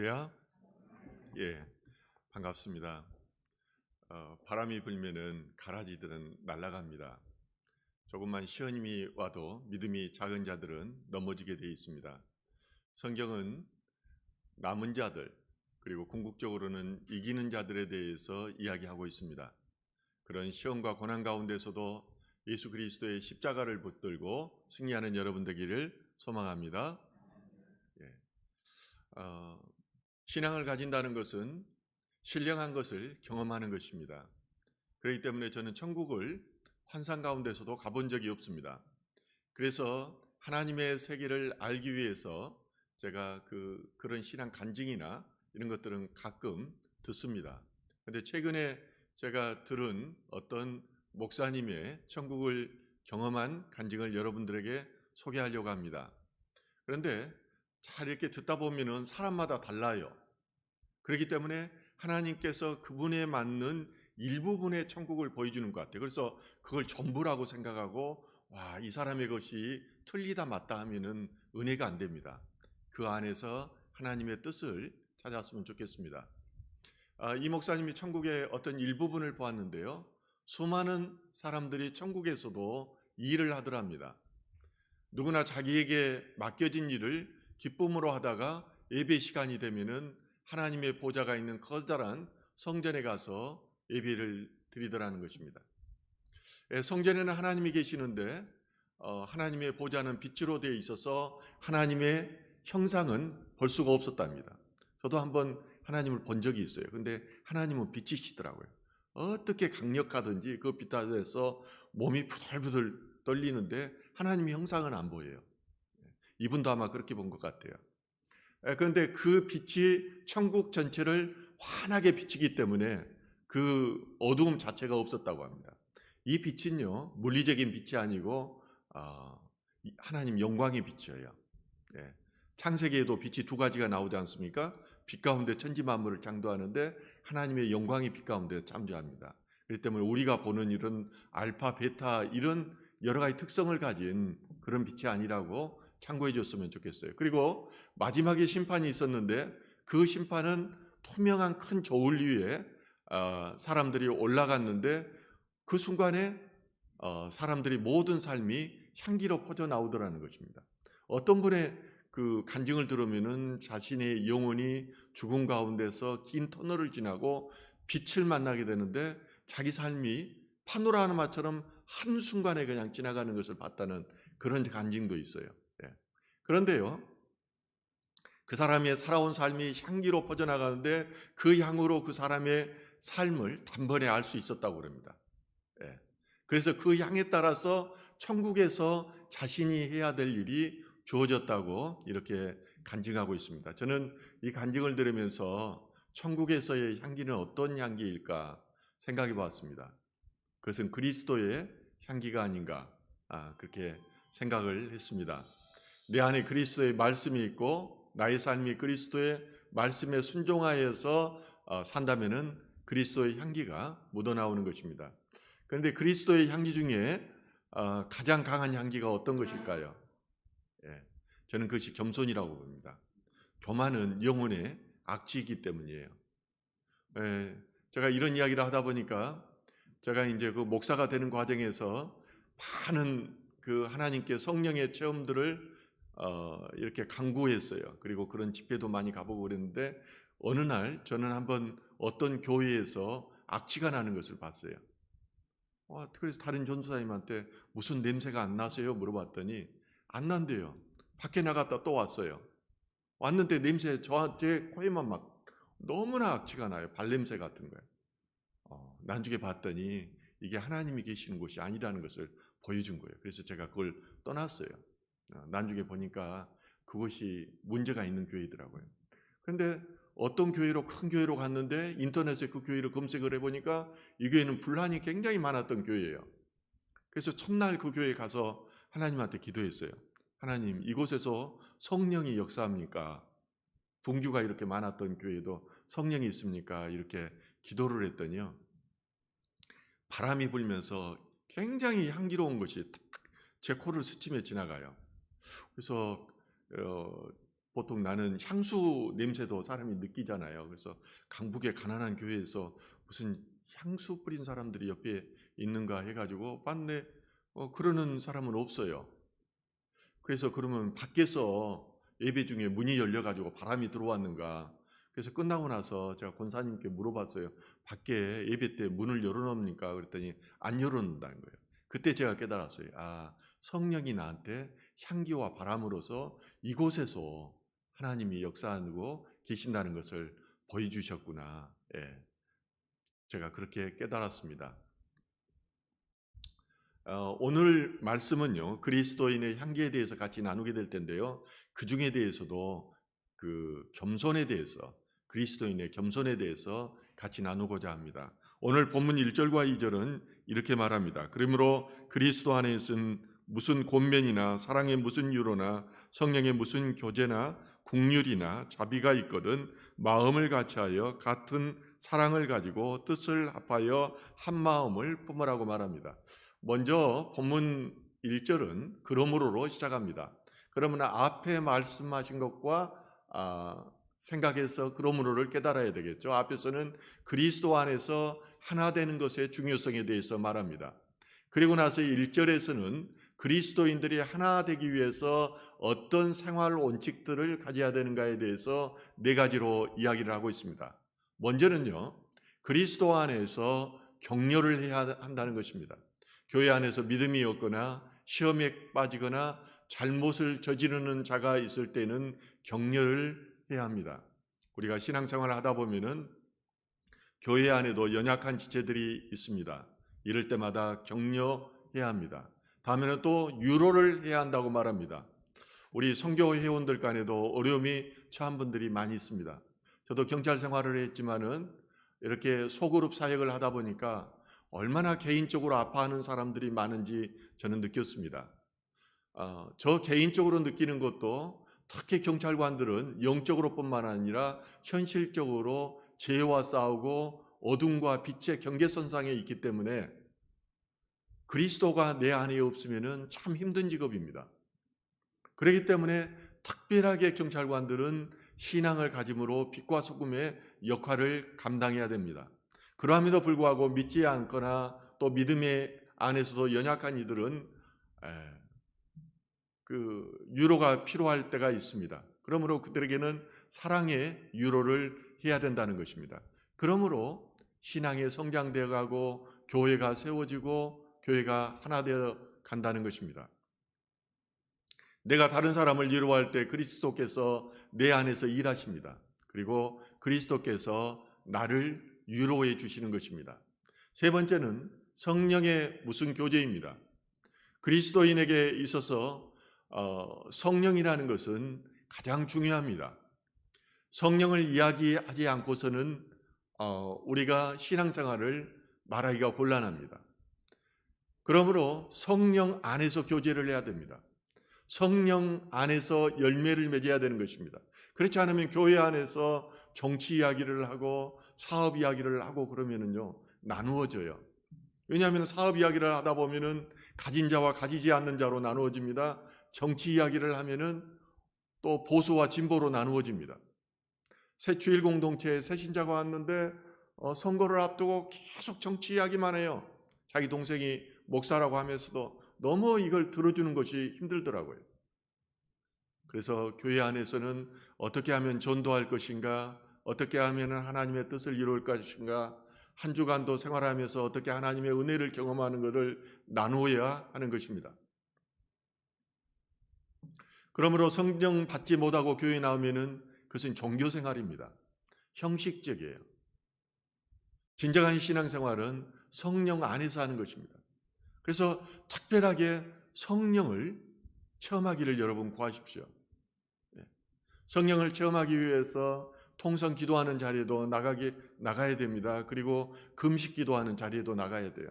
야 예, 반갑습니다. 어, 바람이 불면은 가라지들은 날아갑니다. 조금만 시험이 와도 믿음이 작은 자들은 넘어지게 되어 있습니다. 성경은 남은 자들 그리고 궁극적으로는 이기는 자들에 대해서 이야기하고 있습니다. 그런 시험과 고난 가운데서도 예수 그리스도의 십자가를 붙들고 승리하는 여러분 되기를 소망합니다. 예. 어, 신앙을 가진다는 것은 신령한 것을 경험하는 것입니다. 그렇기 때문에 저는 천국을 환상 가운데서도 가본 적이 없습니다. 그래서 하나님의 세계를 알기 위해서 제가 그 그런 신앙 간증이나 이런 것들은 가끔 듣습니다. 근데 최근에 제가 들은 어떤 목사님의 천국을 경험한 간증을 여러분들에게 소개하려고 합니다. 그런데 잘 이렇게 듣다 보면은 사람마다 달라요. 그렇기 때문에 하나님께서 그분에 맞는 일부분의 천국을 보여주는 것 같아요. 그래서 그걸 전부라고 생각하고 와, 이 사람의 것이 틀리다 맞다 하면은 은혜가 안 됩니다. 그 안에서 하나님의 뜻을 찾았으면 좋겠습니다. 아, 이 목사님이 천국의 어떤 일부분을 보았는데요. 수많은 사람들이 천국에서도 일을 하더랍니다. 누구나 자기에게 맡겨진 일을 기쁨으로 하다가 예배 시간이 되면은 하나님의 보좌가 있는 커다란 성전에 가서 예배를 드리더라는 것입니다. 예, 성전에는 하나님이 계시는데 어, 하나님의 보좌는 빛으로 되어 있어서 하나님의 형상은 볼 수가 없었답니다. 저도 한번 하나님을 본 적이 있어요. 근데 하나님은 빛이시더라고요. 어떻게 강력하든지 그 빛 아래서 몸이 부들부들 떨리는데 하나님의 형상은 안 보여요. 이분도 아마 그렇게 본 것 같아요. 예, 그런데 그 빛이 천국 전체를 환하게 비치기 때문에 그 어두움 자체가 없었다고 합니다. 이 빛은요 물리적인 빛이 아니고 어, 하나님 영광의 빛이에요. 예. 창세기에도 빛이 두 가지가 나오지 않습니까? 빛 가운데 천지 만물을 창조하는데 하나님의 영광이 빛 가운데 참조합니다. 그렇기 때문에 우리가 보는 이런 알파, 베타 이런 여러 가지 특성을 가진 그런 빛이 아니라고 참고해 줬으면 좋겠어요. 그리고 마지막에 심판이 있었는데 그 심판은 투명한 큰 저울 위에 어, 사람들이 올라갔는데 그 순간에 어, 사람들이 모든 삶이 향기로 퍼져 나오더라는 것입니다. 어떤 분의 그 간증을 들으면은 자신의 영혼이 죽음 가운데서 긴 터널을 지나고 빛을 만나게 되는데 자기 삶이 파노라마처럼 한 순간에 그냥 지나가는 것을 봤다는 그런 간증도 있어요. 예. 그런데요, 그 사람의 살아온 삶이 향기로 퍼져나가는데 그 향으로 그 사람의 삶을 단번에 알 수 있었다고 그럽니다. 예. 그래서 그 향에 따라서 천국에서 자신이 해야 될 일이 주어졌다고 이렇게 간증하고 있습니다. 저는 이 간증을 들으면서 천국에서의 향기는 어떤 향기일까 생각해 봤습니다. 그것은 그리스도의 향기가 아닌가 아, 그렇게 생각을 했습니다. 내 안에 그리스도의 말씀이 있고 나의 삶이 그리스도의 말씀에 순종하여서 어, 산다면은 그리스도의 향기가 묻어나오는 것입니다. 그런데 그리스도의 향기 중에 어, 가장 강한 향기가 어떤 것일까요? 예, 저는 그것이 겸손이라고 봅니다. 교만은 영혼의 악취이기 때문이에요. 예, 제가 이런 이야기를 하다 보니까 제가 이제 그 목사가 되는 과정에서 많은 그 하나님께 성령의 체험들을 어, 이렇게 강구했어요. 그리고 그런 집회도 많이 가보고 그랬는데 어느 날 저는 한번 어떤 교회에서 악취가 나는 것을 봤어요. 와, 그래서 다른 전도사님한테 무슨 냄새가 안 나세요? 물어봤더니 안 난대요. 밖에 나갔다 또 왔어요. 왔는데 냄새 저제 코에만 막 너무나 악취가 나요. 발냄새 같은 거예요. 어, 나중에 봤더니 이게 하나님이 계시는 곳이 아니라는 것을 보여준 거예요. 그래서 제가 그걸 떠났어요. 어, 나중에 보니까 그것이 문제가 있는 교회더라고요. 그런데 어떤 교회로 큰 교회로 갔는데 인터넷에 그 교회를 검색을 해보니까 이 교회는 분란이 굉장히 많았던 교회예요. 그래서 첫날 그 교회에 가서 하나님한테 기도했어요. 하나님 이곳에서 성령이 역사합니까? 분규가 이렇게 많았던 교회도 성령이 있습니까? 이렇게 기도를 했더니요. 바람이 불면서 굉장히 향기로운 것이 제 코를 스치며 지나가요. 그래서 어, 보통 나는 향수 냄새도 사람이 느끼잖아요. 그래서 강북의 가난한 교회에서 무슨 향수 뿌린 사람들이 옆에 있는가 해가지고 봤는데 어, 그러는 사람은 없어요. 그래서 그러면 밖에서 예배 중에 문이 열려가지고 바람이 들어왔는가. 그래서 끝나고 나서 제가 권사님께 물어봤어요. 밖에 예배 때 문을 열어놓습니까? 그랬더니 안 열어놓는다는 거예요. 그때 제가 깨달았어요. 아, 성령이 나한테 향기와 바람으로서 이곳에서 하나님이 역사하고 계신다는 것을 보여주셨구나. 예. 제가 그렇게 깨달았습니다. 어, 오늘 말씀은요 그리스도인의 향기에 대해서 같이 나누게 될 텐데요 그 중에 대해서도 그 겸손에 대해서 그리스도인의 겸손에 대해서 같이 나누고자 합니다. 오늘 본문 1절과 2절은 이렇게 말합니다. 그러므로 그리스도 안에 있은 무슨 권면이나 사랑의 무슨 유로나 성령의 무슨 교제나 국률이나 자비가 있거든 마음을 같이하여 같은 사랑을 가지고 뜻을 합하여 한 마음을 품으라고 말합니다. 먼저 본문 1절은 그러므로로 시작합니다. 그러면 앞에 말씀하신 것과 아, 생각해서 그러므로를 깨달아야 되겠죠. 앞에서는 그리스도 안에서 하나 되는 것의 중요성에 대해서 말합니다. 그리고 나서 1절에서는 그리스도인들이 하나 되기 위해서 어떤 생활 원칙들을 가져야 되는가에 대해서 네 가지로 이야기를 하고 있습니다. 먼저는요, 그리스도 안에서 격려를 해야 한다는 것입니다. 교회 안에서 믿음이 없거나 시험에 빠지거나 잘못을 저지르는 자가 있을 때는 격려를 해야 합니다. 우리가 신앙생활을 하다 보면은 교회 안에도 연약한 지체들이 있습니다. 이럴 때마다 격려해야 합니다. 다음에는 또 유로를 해야 한다고 말합니다. 우리 성교 회원들 간에도 어려움이 처한 분들이 많이 있습니다. 저도 경찰 생활을 했지만은 이렇게 소그룹 사역을 하다 보니까 얼마나 개인적으로 아파하는 사람들이 많은지 저는 느꼈습니다. 어, 저 개인적으로 느끼는 것도 특히 경찰관들은 영적으로뿐만 아니라 현실적으로 죄와 싸우고 어둠과 빛의 경계선상에 있기 때문에 그리스도가 내 안에 없으면 참 힘든 직업입니다. 그렇기 때문에 특별하게 경찰관들은 신앙을 가짐으로 빛과 소금의 역할을 감당해야 됩니다. 그러함에도 불구하고 믿지 않거나 또 믿음의 안에서도 연약한 이들은 그 유로가 필요할 때가 있습니다. 그러므로 그들에게는 사랑의 유로를 해야 된다는 것입니다. 그러므로 신앙이 성장되어 가고 교회가 세워지고 교회가 하나 되어 간다는 것입니다. 내가 다른 사람을 위로할 때 그리스도께서 내 안에서 일하십니다. 그리고 그리스도께서 나를 위로해 주시는 것입니다. 세 번째는 성령의 무슨 교제입니다. 그리스도인에게 있어서 어, 성령이라는 것은 가장 중요합니다. 성령을 이야기하지 않고서는 어, 우리가 신앙생활을 말하기가 곤란합니다. 그러므로 성령 안에서 교제를 해야 됩니다. 성령 안에서 열매를 맺어야 되는 것입니다. 그렇지 않으면 교회 안에서 정치 이야기를 하고 사업 이야기를 하고 그러면은요 나누어져요. 왜냐하면 사업 이야기를 하다 보면은 가진 자와 가지지 않는 자로 나누어집니다. 정치 이야기를 하면은 또 보수와 진보로 나누어집니다. 새 주일 공동체에 새 신자가 왔는데 어, 선거를 앞두고 계속 정치 이야기만 해요. 자기 동생이 목사라고 하면서도 너무 이걸 들어주는 것이 힘들더라고요. 그래서 교회 안에서는 어떻게 하면 전도할 것인가, 어떻게 하면 하나님의 뜻을 이룰 것인가, 한 주간도 생활하면서 어떻게 하나님의 은혜를 경험하는 것을 나누어야 하는 것입니다. 그러므로 성령 받지 못하고 교회 나오면은 그것은 종교 생활입니다. 형식적이에요. 진정한 신앙생활은 성령 안에서 하는 것입니다. 그래서 특별하게 성령을 체험하기를 여러분 구하십시오. 네. 성령을 체험하기 위해서 통성 기도하는 자리에도 나가기 나가야 됩니다. 그리고 금식 기도하는 자리에도 나가야 돼요.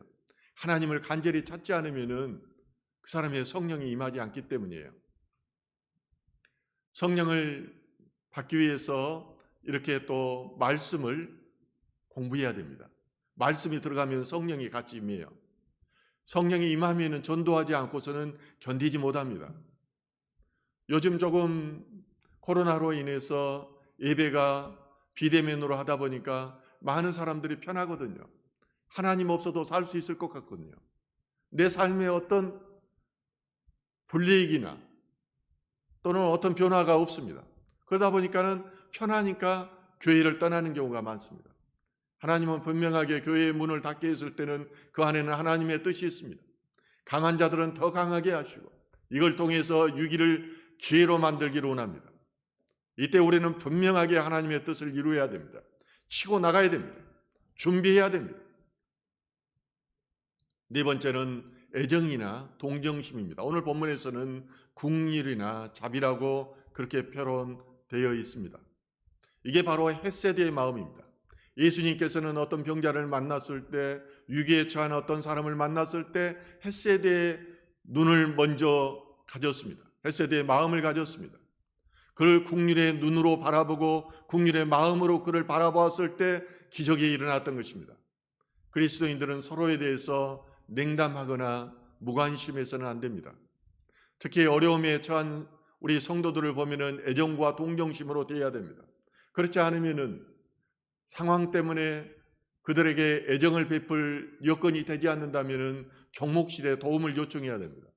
하나님을 간절히 찾지 않으면은 그 사람의 성령이 임하지 않기 때문이에요. 성령을 받기 위해서 이렇게 또 말씀을 공부해야 됩니다. 말씀이 들어가면 성령이 같이 임해요. 성령이 임하면 전도하지 않고서는 견디지 못합니다. 요즘 조금 코로나로 인해서 예배가 비대면으로 하다 보니까 많은 사람들이 편하거든요. 하나님 없어도 살 수 있을 것 같거든요. 내 삶에 어떤 불이익이나 또는 어떤 변화가 없습니다. 그러다 보니까는 편하니까 교회를 떠나는 경우가 많습니다. 하나님은 분명하게 교회의 문을 닫게 했을 때는 그 안에는 하나님의 뜻이 있습니다. 강한 자들은 더 강하게 하시고 이걸 통해서 유기를 기회로 만들기를 원합니다. 이때 우리는 분명하게 하나님의 뜻을 이루어야 됩니다. 치고 나가야 됩니다. 준비해야 됩니다. 네 번째는 애정이나 동정심입니다. 오늘 본문에서는 국률이나 자비라고 그렇게 표현되어 있습니다. 이게 바로 햇세드의 마음입니다. 예수님께서는 어떤 병자를 만났을 때, 위기에 처한 어떤 사람을 만났을 때 햇세드의 눈을 먼저 가졌습니다. 햇세드의 마음을 가졌습니다. 그를 국률의 눈으로 바라보고 국률의 마음으로 그를 바라보았을 때 기적이 일어났던 것입니다. 그리스도인들은 서로에 대해서 냉담하거나 무관심해서는 안 됩니다. 특히 어려움에 처한 우리 성도들을 보면은 애정과 동정심으로 대해야 됩니다. 그렇지 않으면은 상황 때문에 그들에게 애정을 베풀 여건이 되지 않는다면은 경목실에 도움을 요청해야 됩니다.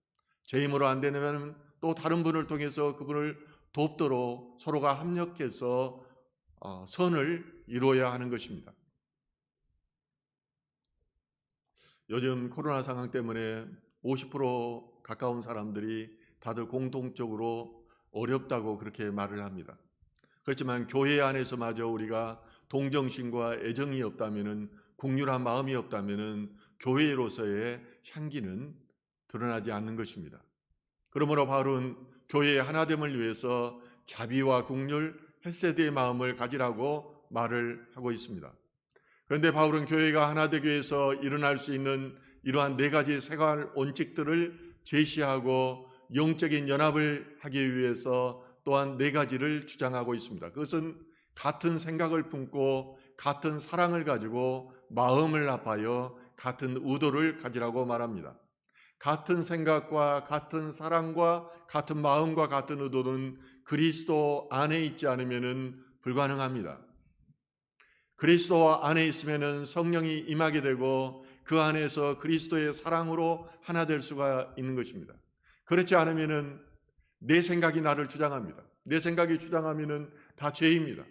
제 힘으로 안 되면 또 다른 분을 통해서 그분을 돕도록 서로가 합력해서 어, 선을 이루어야 하는 것입니다. 요즘 코로나 상황 때문에 50% 가까운 사람들이 다들 공통적으로 어렵다고 그렇게 말을 합니다. 그렇지만 교회 안에서마저 우리가 동정심과 애정이 없다면은 국률한 마음이 없다면은 교회로서의 향기는 드러나지 않는 것입니다. 그러므로 바울은 교회의 하나됨을 위해서 자비와 국률, 헬세드의 마음을 가지라고 말을 하고 있습니다. 그런데 바울은 교회가 하나 되기 위해서 일어날 수 있는 이러한 네 가지 생활 원칙들을 제시하고 영적인 연합을 하기 위해서 또한 네 가지를 주장하고 있습니다. 그것은 같은 생각을 품고 같은 사랑을 가지고 마음을 합하여 같은 의도를 가지라고 말합니다. 같은 생각과 같은 사랑과 같은 마음과 같은 의도는 그리스도 안에 있지 않으면 불가능합니다. 그리스도 안에 있으면 성령이 임하게 되고 그 안에서 그리스도의 사랑으로 하나 될 수가 있는 것입니다. 그렇지 않으면은 내 생각이 나를 주장합니다. 내 생각이 주장하면은 다 죄입니다.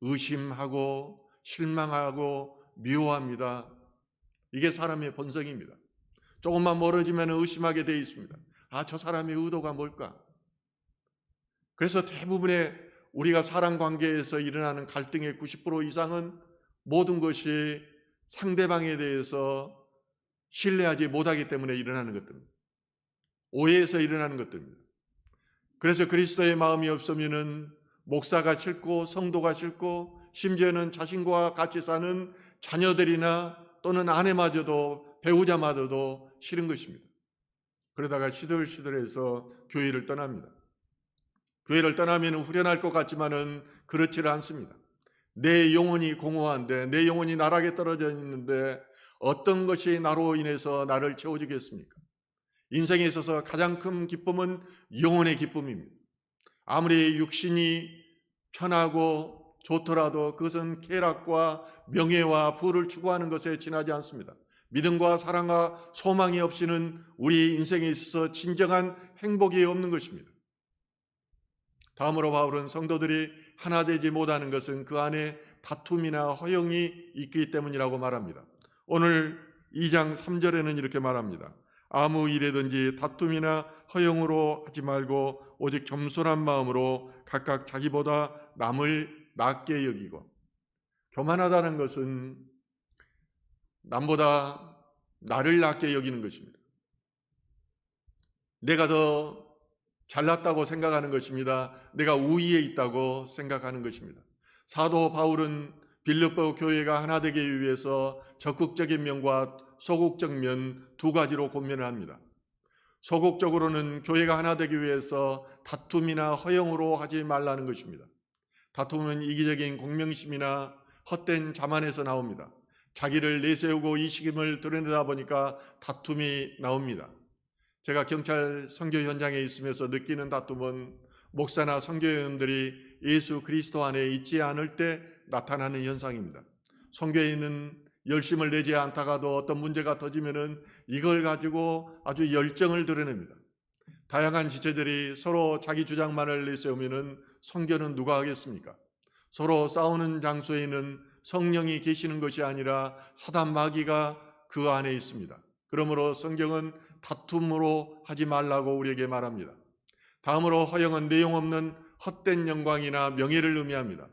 의심하고 실망하고 미워합니다. 이게 사람의 본성입니다. 조금만 멀어지면 의심하게 돼 있습니다. 아, 저 사람의 의도가 뭘까? 그래서 대부분의 우리가 사람 관계에서 일어나는 갈등의 90% 이상은 모든 것이 상대방에 대해서 신뢰하지 못하기 때문에 일어나는 것들입니다. 오해에서 일어나는 것들입니다. 그래서 그리스도의 마음이 없으면은 목사가 싫고 성도가 싫고 심지어는 자신과 같이 사는 자녀들이나 또는 아내마저도 배우자마저도 싫은 것입니다. 그러다가 시들시들해서 교회를 떠납니다. 교회를 떠나면 후련할 것 같지만은 그렇지를 않습니다. 내 영혼이 공허한데 내 영혼이 나락에 떨어져 있는데 어떤 것이 나로 인해서 나를 채워주겠습니까? 인생에 있어서 가장 큰 기쁨은 영혼의 기쁨입니다. 아무리 육신이 편하고 좋더라도 그것은 쾌락과 명예와 부를 추구하는 것에 지나지 않습니다. 믿음과 사랑과 소망이 없이는 우리 인생에 있어서 진정한 행복이 없는 것입니다. 다음으로 바울은 성도들이 하나 되지 못하는 것은 그 안에 다툼이나 허영이 있기 때문이라고 말합니다. 오늘 2장 3절에는 이렇게 말합니다. 아무 일에든지 다툼이나 허영으로 하지 말고 오직 겸손한 마음으로 각각 자기보다 남을 낮게 여기고 교만하다는 것은 남보다 나를 낮게 여기는 것입니다. 내가 더 잘났다고 생각하는 것입니다. 내가 우위에 있다고 생각하는 것입니다. 사도 바울은 빌립보 교회가 하나 되기 위해서 적극적인 면과 소극적 면 두 가지로 고민을 합니다. 소극적으로는 교회가 하나 되기 위해서 다툼이나 허영으로 하지 말라는 것입니다. 다툼은 이기적인 공명심이나 헛된 자만에서 나옵니다. 자기를 내세우고 이식임을 드러내다 보니까 다툼이 나옵니다. 제가 경찰 선교 현장에 있으면서 느끼는 다툼은 목사나 선교회원들이 예수 그리스도 안에 있지 않을 때 나타나는 현상입니다. 선교회는 열심을 내지 않다가도 어떤 문제가 터지면은 이걸 가지고 아주 열정을 드러냅니다. 다양한 지체들이 서로 자기 주장만을 내세우면은 선교는 누가 하겠습니까? 서로 싸우는 장소에는 성령이 계시는 것이 아니라 사단 마귀가 그 안에 있습니다. 그러므로 성경은 다툼으로 하지 말라고 우리에게 말합니다. 다음으로 허영은 내용 없는 헛된 영광이나 명예를 의미합니다.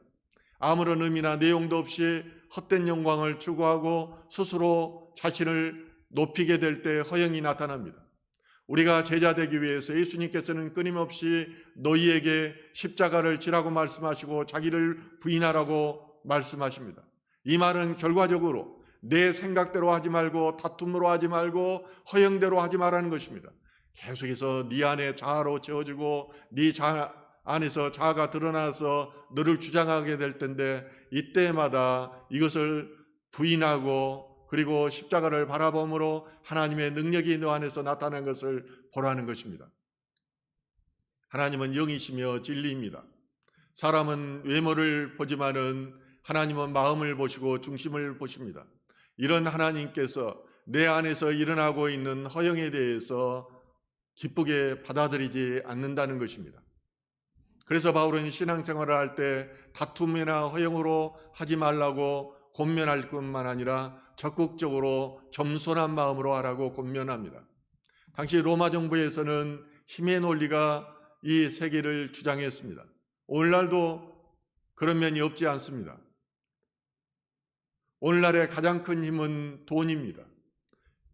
아무런 의미나 내용도 없이 헛된 영광을 추구하고 스스로 자신을 높이게 될 때 허영이 나타납니다. 우리가 제자 되기 위해서 예수님께서는 끊임없이 너희에게 십자가를 지라고 말씀하시고 자기를 부인하라고 말씀하십니다. 이 말은 결과적으로 내 생각대로 하지 말고 다툼으로 하지 말고 허영대로 하지 말라는 것입니다. 계속해서 네 안에 자아로 채워지고 네 자 안에서 자아가 드러나서 너를 주장하게 될 텐데 이때마다 이것을 부인하고 그리고 십자가를 바라봄으로 하나님의 능력이 너 안에서 나타난 것을 보라는 것입니다. 하나님은 영이시며 진리입니다. 사람은 외모를 보지만은 하나님은 마음을 보시고 중심을 보십니다. 이런 하나님께서 내 안에서 일어나고 있는 허영에 대해서 기쁘게 받아들이지 않는다는 것입니다. 그래서 바울은 신앙생활을 할 때 다툼이나 허영으로 하지 말라고 권면할 뿐만 아니라 적극적으로 겸손한 마음으로 하라고 권면합니다. 당시 로마 정부에서는 힘의 논리가 이 세계를 주장했습니다. 오늘날도 그런 면이 없지 않습니다. 오늘날의 가장 큰 힘은 돈입니다.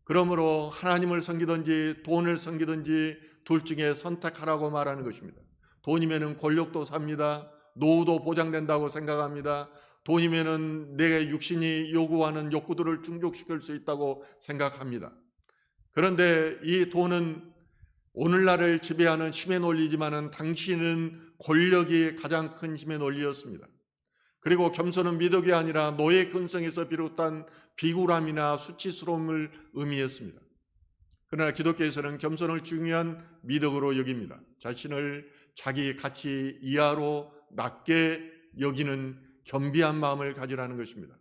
그러므로 하나님을 섬기든지 돈을 섬기든지 둘 중에 선택하라고 말하는 것입니다. 돈이면은 권력도 삽니다. 노후도 보장된다고 생각합니다. 돈이면은 내 육신이 요구하는 욕구들을 충족시킬 수 있다고 생각합니다. 그런데 이 돈은 오늘날을 지배하는 힘의 논리지만은 당신은 권력이 가장 큰 힘의 논리였습니다. 그리고 겸손은 미덕이 아니라 노예 근성에서 비롯한 비굴함이나 수치스러움을 의미했습니다. 그러나 기독교에서는 겸손을 중요한 미덕으로 여깁니다. 자신을 자기 가치 이하로 낮게 여기는 겸비한 마음을 가지라는 것입니다.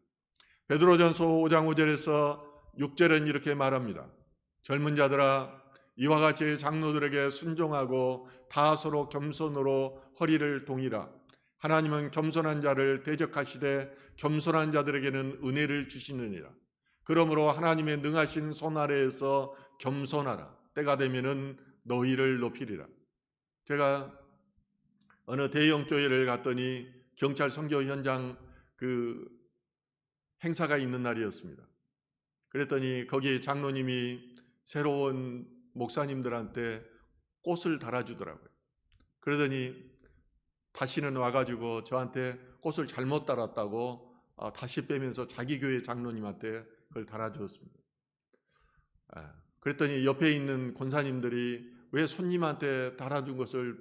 베드로전서 5장 5절에서 6절은 이렇게 말합니다. 젊은 자들아 이와 같이 장로들에게 순종하고 다 서로 겸손으로 허리를 동이라. 하나님은 겸손한 자를 대적하시되 겸손한 자들에게는 은혜를 주시느니라. 그러므로 하나님의 능하신 손 아래에서 겸손하라. 때가 되면은 너희를 높이리라. 제가 어느 대형 교회를 갔더니 경찰 선교 현장 그 행사가 있는 날이었습니다. 그랬더니 거기 장로님이 새로운 목사님들한테 꽃을 달아주더라고요. 그러더니 다시는 와가지고 저한테 꽃을 잘못 달았다고 아, 다시 빼면서 자기 교회 장로님한테 그걸 달아주었습니다. 아, 그랬더니 옆에 있는 권사님들이 왜 손님한테 달아준 것을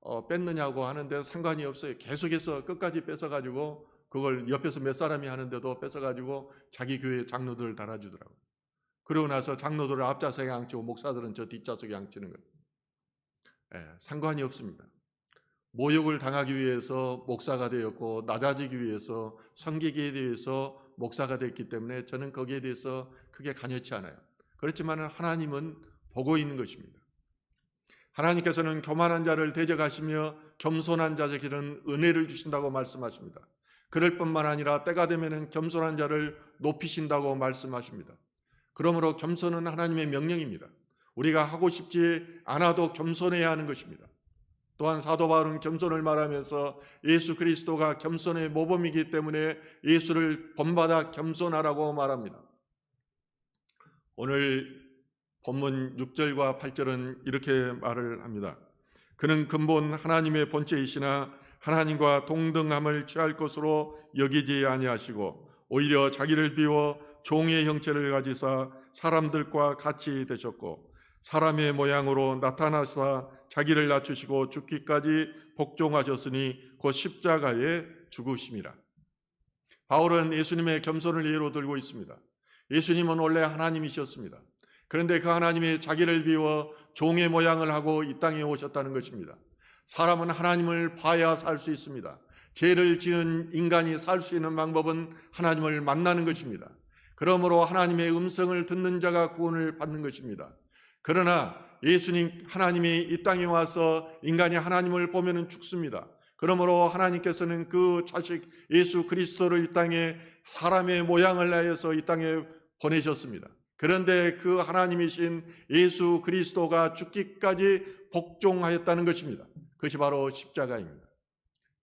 어, 뺐느냐고 하는데 상관이 없어요. 계속해서 끝까지 뺏어가지고 그걸 옆에서 몇 사람이 하는데도 뺏어가지고 자기 교회 장로들을 달아주더라고요. 그러고 나서 장로들을 앞좌석에 앉히고 목사들은 저 뒷좌석에 앉히는 거예요. 예, 상관이 없습니다. 모욕을 당하기 위해서 목사가 되었고 낮아지기 위해서 성기기에 대해서 목사가 됐기 때문에 저는 거기에 대해서 크게 관여치 않아요. 그렇지만 하나님은 보고 있는 것입니다. 하나님께서는 교만한 자를 대적하시며 겸손한 자에게는 은혜를 주신다고 말씀하십니다. 그럴 뿐만 아니라 때가 되면 겸손한 자를 높이신다고 말씀하십니다. 그러므로 겸손은 하나님의 명령입니다. 우리가 하고 싶지 않아도 겸손해야 하는 것입니다. 또한 사도 바울은 겸손을 말하면서 예수 그리스도가 겸손의 모범이기 때문에 예수를 본받아 겸손하라고 말합니다. 오늘 본문 6절과 8절은 이렇게 말을 합니다. 그는 근본 하나님의 본체이시나 하나님과 동등함을 취할 것으로 여기지 아니하시고 오히려 자기를 비워 종의 형체를 가지사 사람들과 같이 되셨고 사람의 모양으로 나타나사 자기를 낮추시고 죽기까지 복종하셨으니 곧 십자가에 죽으심이라. 바울은 예수님의 겸손을 예로 들고 있습니다. 예수님은 원래 하나님이셨습니다. 그런데 그 하나님이 자기를 비워 종의 모양을 하고 이 땅에 오셨다는 것입니다. 사람은 하나님을 봐야 살 수 있습니다. 죄를 지은 인간이 살 수 있는 방법은 하나님을 만나는 것입니다. 그러므로 하나님의 음성을 듣는 자가 구원을 받는 것입니다. 그러나 예수님 하나님이 이 땅에 와서 인간이 하나님을 보면은 죽습니다. 그러므로 하나님께서는 그 자식 예수 그리스도를 이 땅에 사람의 모양을 내어서 이 땅에 보내셨습니다. 그런데 그 하나님이신 예수 그리스도가 죽기까지 복종하였다는 것입니다. 그것이 바로 십자가입니다.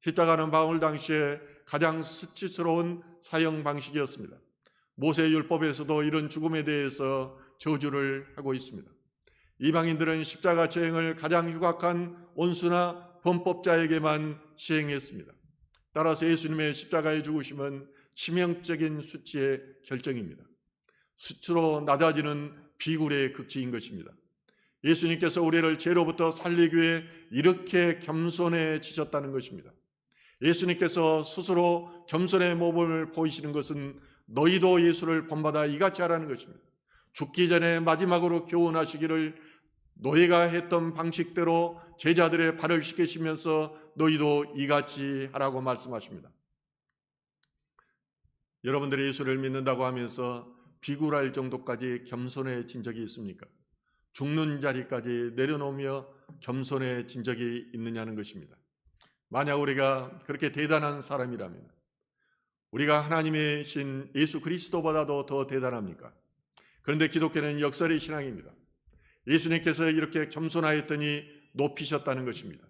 십자가는 바울 당시에 가장 수치스러운 사형 방식이었습니다. 모세 율법에서도 이런 죽음에 대해서 저주를 하고 있습니다. 이방인들은 십자가 체행을 가장 흉악한 온수나 범법자에게만 시행했습니다. 따라서 예수님의 십자가의 죽으심은 치명적인 수치의 결정입니다. 수치로 낮아지는 비굴의 극치인 것입니다. 예수님께서 우리를 죄로부터 살리기 위해 이렇게 겸손해지셨다는 것입니다. 예수님께서 스스로 겸손의 모범을 보이시는 것은 너희도 예수를 본받아 이같이 하라는 것입니다. 죽기 전에 마지막으로 교훈하시기를 노예가 했던 방식대로 제자들의 발을 씻기시면서 너희도 이같이 하라고 말씀하십니다. 여러분들이 예수를 믿는다고 하면서 비굴할 정도까지 겸손해진 적이 있습니까? 죽는 자리까지 내려놓으며 겸손해진 적이 있느냐는 것입니다. 만약 우리가 그렇게 대단한 사람이라면 우리가 하나님의 신 예수 그리스도보다도 더 대단합니까? 그런데 기독교는 역설의 신앙입니다. 예수님께서 이렇게 겸손하였더니 높이셨다는 것입니다.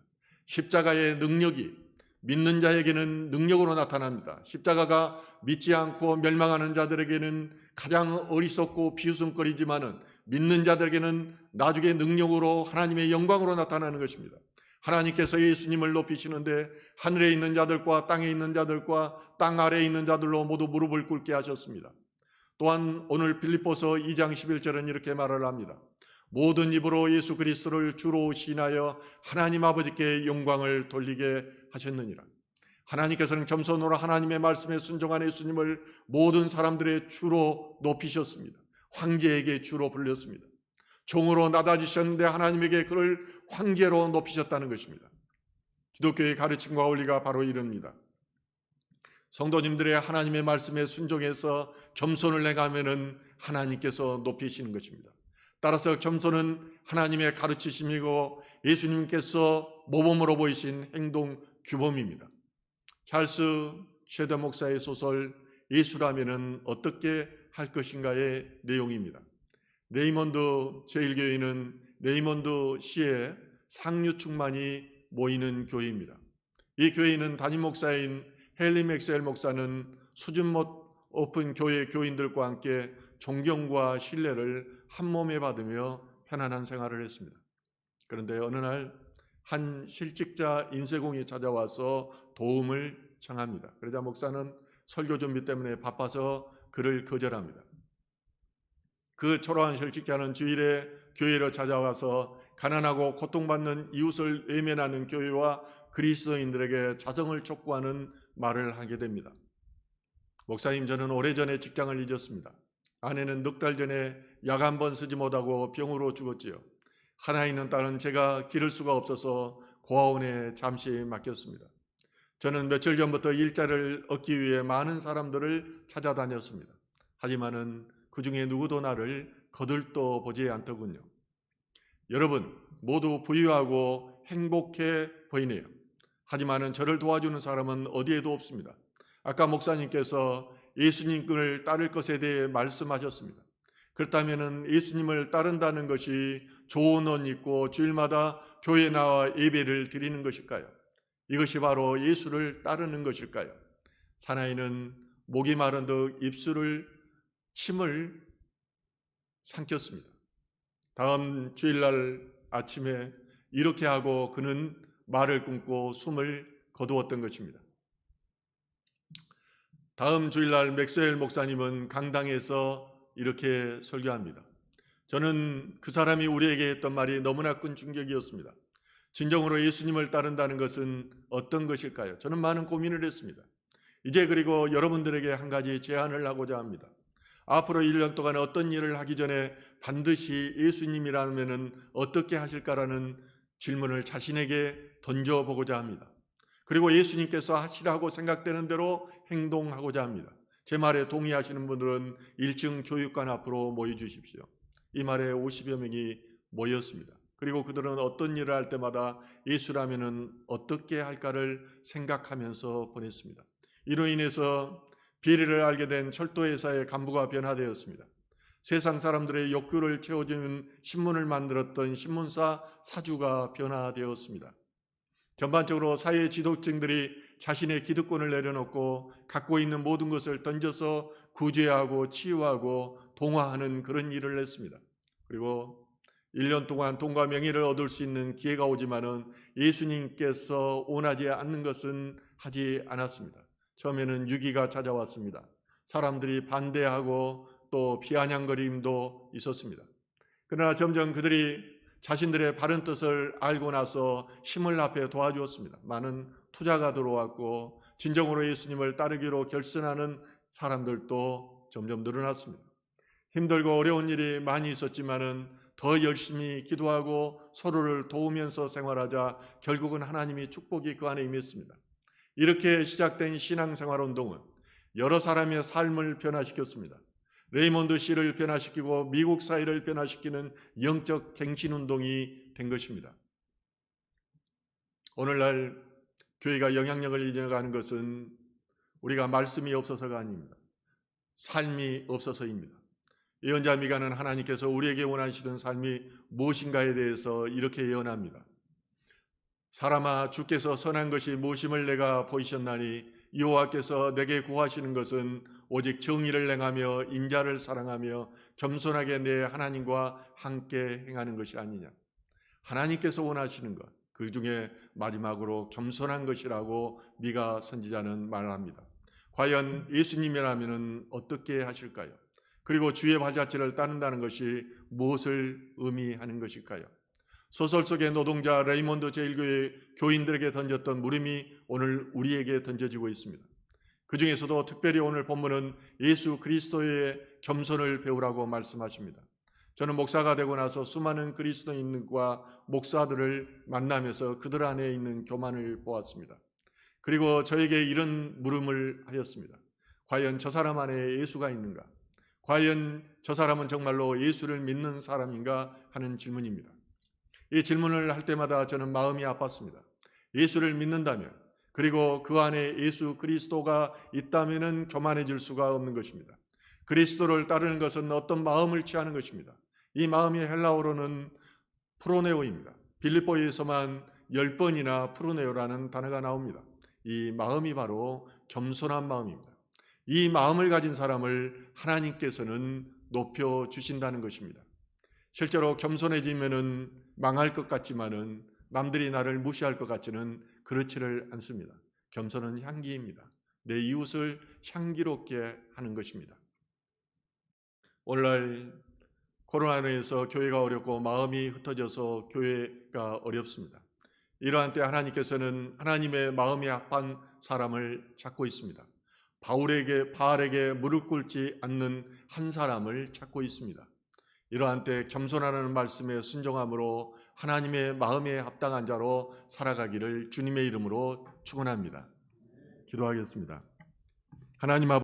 십자가의 능력이 믿는 자에게는 능력으로 나타납니다. 십자가가 믿지 않고 멸망하는 자들에게는 가장 어리석고 비웃음거리지만은 믿는 자들에게는 나중에 능력으로 하나님의 영광으로 나타나는 것입니다. 하나님께서 예수님을 높이시는데 하늘에 있는 자들과 땅에 있는 자들과 땅 아래에 있는 자들로 모두 무릎을 꿇게 하셨습니다. 또한 오늘 빌립보서 2장 11절은 이렇게 말을 합니다. 모든 입으로 예수 그리스도를 주로 신하여 하나님 아버지께 영광을 돌리게 하셨느니라. 하나님께서는 겸손으로 하나님의 말씀에 순종한 예수님을 모든 사람들의 주로 높이셨습니다. 황제에게 주로 불렸습니다. 종으로 낮아지셨는데 하나님에게 그를 황제로 높이셨다는 것입니다. 기독교의 가르침과 원리가 바로 이럽니다. 성도님들의 하나님의 말씀에 순종해서 겸손을 내가면은 하나님께서 높이시는 것입니다. 따라서 겸손은 하나님의 가르치심이고 예수님께서 모범으로 보이신 행동 규범입니다. 찰스 쉐더 목사의 소설 예수라면은 어떻게 할 것인가의 내용입니다. 레이먼드 제1교회는 레이먼드 시의 상류충만이 모이는 교회입니다. 이 교회는 담임 목사인 헨리 맥셀 목사는 수준 못 오픈 교회 교인들과 함께 존경과 신뢰를 한 몸에 받으며 편안한 생활을 했습니다. 그런데 어느 날 한 실직자 인쇄공이 찾아와서 도움을 청합니다. 그러자 목사는 설교 준비 때문에 바빠서 그를 거절합니다. 그 초라한 실직자는 주일에 교회로 찾아와서 가난하고 고통받는 이웃을 외면하는 교회와 그리스도인들에게 자성을 촉구하는 말을 하게 됩니다. 목사님 저는 오래전에 직장을 잊었습니다. 아내는 넉 달 전에 약 한 번 쓰지 못하고 병으로 죽었지요. 하나 있는 딸은 제가 기를 수가 없어서 고아원에 잠시 맡겼습니다. 저는 며칠 전부터 일자를 얻기 위해 많은 사람들을 찾아다녔습니다. 하지만은 그 중에 누구도 나를 거들떠 보지 않더군요. 여러분 모두 부유하고 행복해 보이네요. 하지만은 저를 도와주는 사람은 어디에도 없습니다. 아까 목사님께서 예수님을 따를 것에 대해 말씀하셨습니다. 그렇다면 예수님을 따른다는 것이 옷 입고 주일마다 교회 나와 예배를 드리는 것일까요? 이것이 바로 예수를 따르는 것일까요? 사나이는 목이 마른 듯 입술을 침을 삼켰습니다. 다음 주일날 아침에 이렇게 하고 그는 말을 끊고 숨을 거두었던 것입니다. 다음 주일날 맥스웰 목사님은 강당에서 이렇게 설교합니다. 저는 그 사람이 우리에게 했던 말이 너무나 큰 충격이었습니다. 진정으로 예수님을 따른다는 것은 어떤 것일까요? 저는 많은 고민을 했습니다. 이제 그리고 여러분들에게 한 가지 제안을 하고자 합니다. 앞으로 1년 동안 어떤 일을 하기 전에 반드시 예수님이라면 어떻게 하실까라는 질문을 자신에게 던져보고자 합니다. 그리고 예수님께서 하시라고 생각되는 대로 행동하고자 합니다. 제 말에 동의하시는 분들은 1층 교육관 앞으로 모여 주십시오. 이 말에 50여 명이 모였습니다. 그리고 그들은 어떤 일을 할 때마다 예수라면은 어떻게 할까를 생각하면서 보냈습니다. 이로 인해서 비리를 알게 된 철도회사의 간부가 변화되었습니다. 세상 사람들의 욕구를 채워주는 신문을 만들었던 신문사 사주가 변화되었습니다. 전반적으로 사회 지도층들이 자신의 기득권을 내려놓고 갖고 있는 모든 것을 던져서 구제하고 치유하고 동화하는 그런 일을 했습니다. 그리고 1년 동안 돈과 명예를 얻을 수 있는 기회가 오지만은 예수님께서 원하지 않는 것은 하지 않았습니다. 처음에는 유기가 찾아왔습니다. 사람들이 반대하고 또 비아냥거림도 있었습니다. 그러나 점점 그들이 자신들의 바른 뜻을 알고 나서 힘을 합해 도와주었습니다. 많은 투자가 들어왔고 진정으로 예수님을 따르기로 결심하는 사람들도 점점 늘어났습니다. 힘들고 어려운 일이 많이 있었지만은 더 열심히 기도하고 서로를 도우면서 생활하자 결국은 하나님이 축복이 그 안에 임했습니다. 이렇게 시작된 신앙생활 운동은 여러 사람의 삶을 변화시켰습니다. 레이몬드 씨를 변화시키고 미국 사회를 변화시키는 영적 갱신 운동이 된 것입니다. 오늘날 교회가 영향력을 이어가는 것은 우리가 말씀이 없어서가 아닙니다. 삶이 없어서입니다. 예언자 미가는 하나님께서 우리에게 원하시는 삶이 무엇인가에 대해서 이렇게 예언합니다. 사람아 주께서 선한 것이 무엇임을 내가 보이셨나니 여호와께서 내게 구하시는 것은 오직 정의를 행하며 인자를 사랑하며 겸손하게 내 하나님과 함께 행하는 것이 아니냐. 하나님께서 원하시는 것, 그 중에 마지막으로 겸손한 것이라고 미가 선지자는 말합니다. 과연 예수님이라면 어떻게 하실까요? 그리고 주의 발자취를 따른다는 것이 무엇을 의미하는 것일까요? 소설 속의 노동자 레이몬드 제1교회 교인들에게 던졌던 물음이 오늘 우리에게 던져지고 있습니다. 그 중에서도 특별히 오늘 본문은 예수 그리스도의 겸손을 배우라고 말씀하십니다. 저는 목사가 되고 나서 수많은 그리스도인과 목사들을 만나면서 그들 안에 있는 교만을 보았습니다. 그리고 저에게 이런 물음을 하였습니다. 과연 저 사람 안에 예수가 있는가? 과연 저 사람은 정말로 예수를 믿는 사람인가 하는 질문입니다. 이 질문을 할 때마다 저는 마음이 아팠습니다. 예수를 믿는다면 그리고 그 안에 예수 그리스도가 있다면은 교만해질 수가 없는 것입니다. 그리스도를 따르는 것은 어떤 마음을 취하는 것입니다. 이 마음이 헬라어로는 프로네오입니다. 빌립보에서만 열 번이나 프로네오라는 단어가 나옵니다. 이 마음이 바로 겸손한 마음입니다. 이 마음을 가진 사람을 하나님께서는 높여 주신다는 것입니다. 실제로 겸손해지면은 망할 것 같지만은 남들이 나를 무시할 것 같지는 그렇지를 않습니다. 겸손은 향기입니다. 내 이웃을 향기롭게 하는 것입니다. 오늘날 코로나로 인해서 교회가 어렵고 마음이 흩어져서 교회가 어렵습니다. 이러한 때 하나님께서는 하나님의 마음이 합한 사람을 찾고 있습니다. 바울에게 바알에게 무릎 꿇지 않는 한 사람을 찾고 있습니다. 이러한 때 겸손하라는 말씀에 순종함으로 하나님의 마음에 합당한 자로 살아가기를 주님의 이름으로 축원합니다. 기도하겠습니다. 하나님 아버지